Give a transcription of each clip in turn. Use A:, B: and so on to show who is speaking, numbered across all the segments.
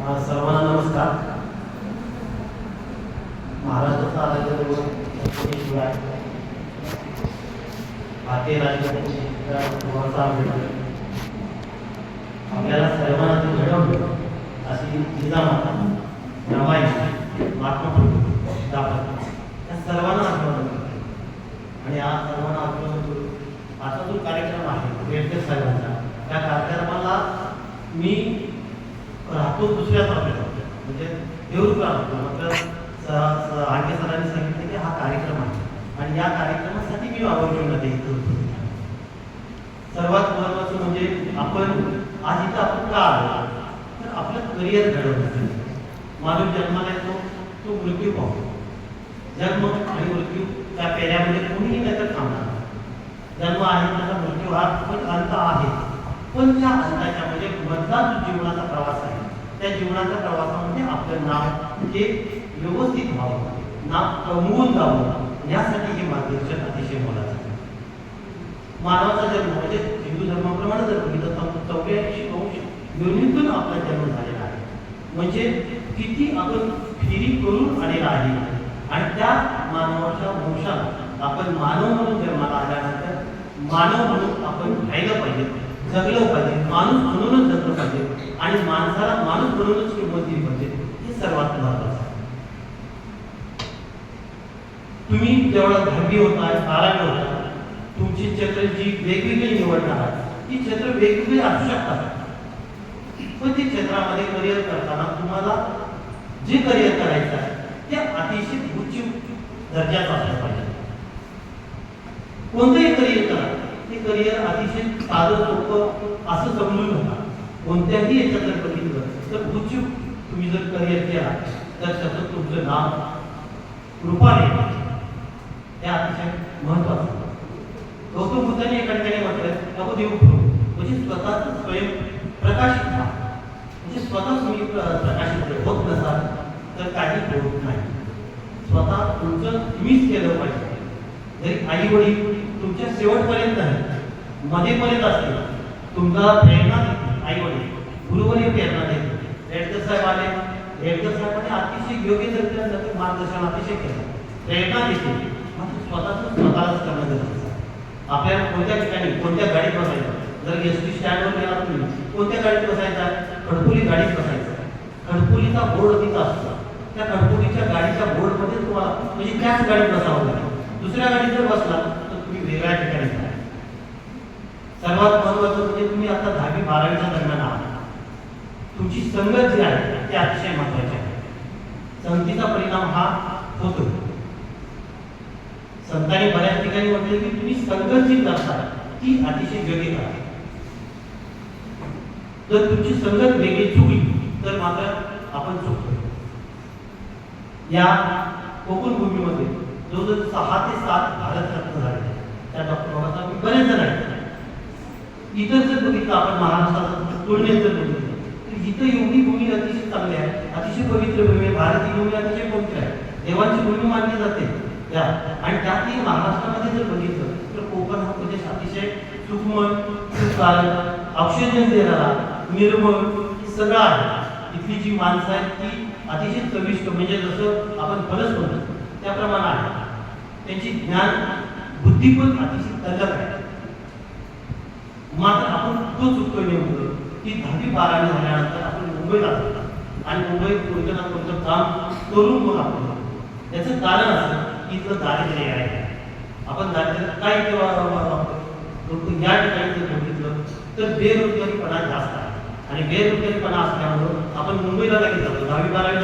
A: सर्वांना नमस्कार. महाराष्ट्राचा राज्याजवळ शिवाय भारतीय राज्यघटनेचे आपल्याला सर्वांना ते घडवलं अशी जिजामाता रमाई महात्मा फुले दाखवतात. त्या सर्वांना आठवण आणि आज सर्वांना आठवण करून आता जो कार्यक्रम आहे वेळकर साहेबांचा त्या कार्यक्रमाला मी राहतो दुसऱ्या तालुक्यात म्हणजे देऊरला राहतो मात्र आगे सरांनी सांगितलं की हा कार्यक्रम आहे. आणि या कार्यक्रमासाठी मी आवर्जून इथं. होतो सर्वात महत्वाचं म्हणजे आपण आज इथं आपण का आलो? तर आपलं करिअर घडवण्यासाठी. माणूस जन्माला येतो तो मृत्यू पाहतो जन्म आणि मृत्यू त्या पेऱ्यामध्ये कोणीही नाही तर थांबणार जन्म आहे त्याचा मृत्यू हा पण अंत आहे. पण त्या अंताच्या म्हणजे मधला जो जीवनाचा प्रवास आहे. त्या जीवनाच्या प्रवासामध्ये आपलं नाव हे व्यवस्थित व्हावं. नाव कमवून जावं. यासाठी हे मार्गदर्शन अतिशय मोलाचं आहे. मानवाचा जन्म म्हणजे हिंदू धर्माप्रमाणे जर बघितलं तर चौऱ्याऐंशी अंश योनीतून आपला जन्म झालेला आहे. म्हणजे किती आपण फिरी करून आलेला आहे. आणि त्या मानवाच्या वंशाला आपण मानव म्हणून जन्माला आल्यानंतर मानव म्हणून आपण राहिलं पाहिजे. जगलं पाहिजे माणूस म्हणूनच जगलं पाहिजे आणि माणसाला माणूस म्हणूनच किंमत दिली पाहिजे हे सर्वात महत्वाचं आहे. तुम्ही जेवढा दहावी होता बारावी होता तुमची क्षेत्र जी वेगवेगळी निवडणार ती क्षेत्र वेगवेगळी असू शकतात. पण ती क्षेत्रामध्ये करिअर करताना तुम्हाला जे करिअर करायचं आहे ते अतिशय उच्च दर्जाचं असलं पाहिजे. कोणतंही करिअर करा. ते करिअर अतिशय साधं सोपं असं समजू नका कोणत्याही याच्यात जर बघितलं तर उच्च तुम्ही जर करिअर केला तर त्याचं तुमचं नाव रूपाने हे अतिशय महत्वाचं गौतम बुद्धाने एका ठिकाणी म्हटलं नको देऊ. म्हणजे स्वतःच स्वयं प्रकाशित व्हा. म्हणजे स्वतः तुम्ही प्रकाशित होत नसाल तर काही होत नाही. स्वतः तुमचं तुम्हीच केलं पाहिजे. जरी आई वडील तुमच्या शेवटपर्यंत आहे. मध्येपर्यंत असतील. तुमचा प्रेरणा देतील आई वडील गुरुवरी प्रेरणा देतील. रेडकर साहेब आले. रेडकर साहेबांनी अतिशय योग्य दर्जाचं मार्गदर्शन अतिशय केलं. प्रेरणा देते मात्र म्हणजे स्वतःच स्वतःलाच करणं गरजेचं आहे. आपल्याला कोणत्या ठिकाणी कोणत्या गाडीत बसायचं? जर एस टी स्टँडवर गेला तुम्ही कोणत्या गाडीत बसायचा? खडपुली गाडीत बसायचा. खडपुलीचा बोर्ड तिथं असतो. त्या खडपुलीच्या गाडीच्या बोर्डमध्ये तुम्हाला म्हणजे त्याच गाडीत बसावं लागेल. दुसऱ्या गाडीत जर बसला वेगळ्या ठिकाणी सर्वात महत्वाचं म्हणजे तुम्ही आता दहावी बारावीच्या दरम्यान आहात. तुमची संगत जी आहे ती अतिशय महत्वाची आहे. संतीचा परिणाम हा होतो. संतांनी बऱ्याच ठिकाणी म्हटले की तुम्ही संगत जी करता ती अतिशय वेगळी आहे. जर तुमची संगत वेगळी चुकली तर मात्र आपण चुकतो. या कोकण भूमीमध्ये जवळजवळ सहा ते सात भारतरत्न झाले. त्या डॉक्टर बाबासाहेब बरेच जण आहेत. इतर जर बघितलं आपण महाराष्ट्राचा तुलनेत जर बघितलं तर इथं एवढी भूमी अतिशय चांगली आहे. अतिशय पवित्र भूमी आहे. भारतीय भूमी अतिशय पवित्र आहे. देवांची भूमी मानली जाते. त्या आणि त्यातही महाराष्ट्रामध्ये जर बघितलं तर कोकण हा म्हणजे प्रदेश अतिशय सुखमय सुखाल ऑक्सिजन देणारा निर्मळ सगळा सगळं आहे. इथली जी माणसं आहेत ती अतिशय चविष्ट म्हणजे जसं आपण फलच म्हणतो त्याप्रमाणे आहे. त्यांची ज्ञान बुद्धी पण अतिशय तल्लक आहे. मात्र आपण तो चुकतोय नेमकं की दहावी बारावी झाल्यानंतर आपण मुंबईला जातो आणि मुंबईत कोणतं ना कोणतं काम करून मग आपण त्याचं कारण असं की इथलं दारिद्र्य आहे. आपण दारिद्र्य काय इथे लोक या ठिकाणी जर बघितलं तर बेरोजगारीपणा जास्त आहे. आणि बेरोजगारीपणा असल्यामुळं आपण मुंबईला लगेच जातो. दहावी बारावी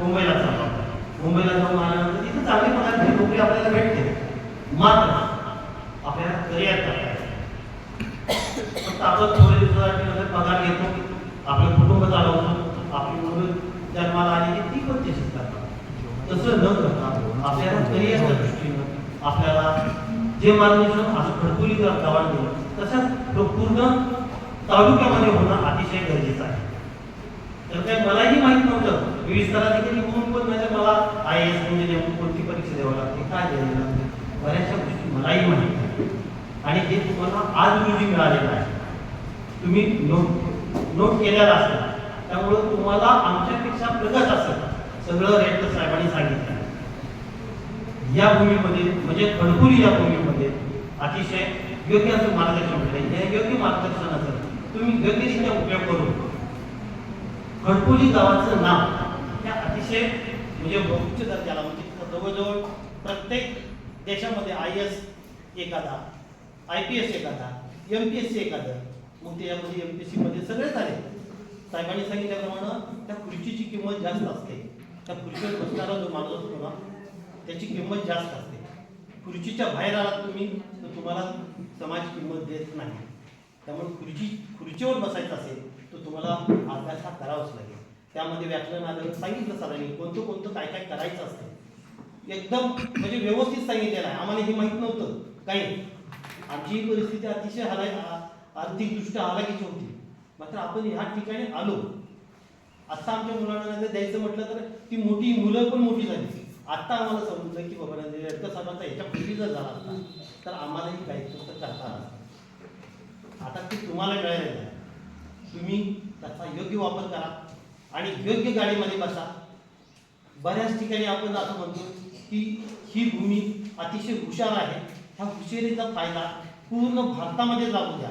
A: मुंबईला जातो मुंबईला जाऊन आल्यानंतर तिथं चांगली पगार नोकरी आपल्याला भेटते. मात्र आपल्याला करिअर करता फक्त आपण थोडे दिवसासाठी पगार घेतो आपलं कुटुंब चालवतो आपली मुलं जन्माला आली की ती पण ते शिकतात तसं न करता आपल्याला करिअरच्या दृष्टीनं आपल्याला जे मार्गदर्शन असं भरपुरी गावात दिलं तसंच पूर्ण तालुक्यामध्ये होणं अतिशय गरजेचं आहे. तर काय मलाही माहीत नव्हतं. विविध स्तराधिकारी म्हणून पण म्हणजे मला आय एस म्हणजे नेमकं कोणती परीक्षा द्यावं लागते काय द्यावी लागते बऱ्याचशा गोष्टी मलाही माहिती आहे आणि हे तुम्हाला आज रोजी मिळालेला आहे तुम्ही नोट नोट केलेला असेल. त्यामुळं तुम्हाला आमच्यापेक्षा प्रगत असेल. सगळं रेट साहेबांनी सांगितलं. या भूमीमध्ये म्हणजे खडकुली या भूमीमध्ये अतिशय योग्य असं मार्गदर्शन मिळेल. हे योग्य मार्गदर्शनाचं तुम्ही योग्यरित्या उपयोग करून खडकुली गावाचं नाव त्या अतिशय म्हणजे उच्च दर्जाला म्हणजे जवळजवळ प्रत्येक देशामध्ये आय एस एखादा आय पी एस एखादा एम पी एस सी एखादं मग त्याच्यामध्ये एम पी एस सीमध्ये सगळेच आले साहेबांनी सांगितल्याप्रमाणे त्या खुर्चीची किंमत जास्त असते. त्या खुर्चीवर बसणारा जो माणूस असतो ना त्याची किंमत जास्त असते. खुर्चीच्या बाहेर आलात तुम्ही तर तुम्हाला समाज किंमत देत नाही. त्यामुळे खुर्ची खुर्चीवर बसायचं असेल तर तुम्हाला अभ्यास हा करावाच लागेल. त्यामध्ये व्याकरण आलं सांगितलं सरांनी कोणतं कोणतं काय काय करायचं असतं. एकदम म्हणजे व्यवस्थित सांगितलेलं आहे. आम्हाला हे माहीत नव्हतं. काही आमची ही परिस्थिती अतिशय हलाय आर्थिकदृष्ट्या हलाखीची होती. मात्र आपण ह्या ठिकाणी आलो. आता आमच्या मुलांना जर द्यायचं म्हटलं तर ती मोठी मुलं पण मोठी झाली. आता आम्हाला समजलं की बाबा म्हणजे रेडकर साहेबांचा ह्याच्या पूर्वी जर झाला असता तर आम्हालाही काही गोष्ट करता आता ते तुम्हाला मिळालेलं आहे तुम्ही त्याचा योग्य वापर करा आणि योग्य गाडीमध्ये बसा. बऱ्याच ठिकाणी आपण असं म्हणतो की ही भूमी अतिशय हुशार आहे. ह्या हुशारीचा फायदा पूर्ण भारतामध्ये जाऊ द्या.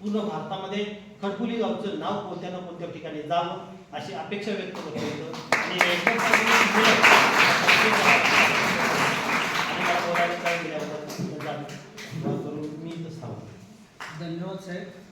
A: पूर्ण भारतामध्ये खडकुली गावचं नाव कोणत्या ना कोणत्या ठिकाणी जावं अशी अपेक्षा व्यक्त करतो आणि आणि मला बोलायला काय दिल्याबद्दल मी इथंच
B: धन्यवाद साहेब.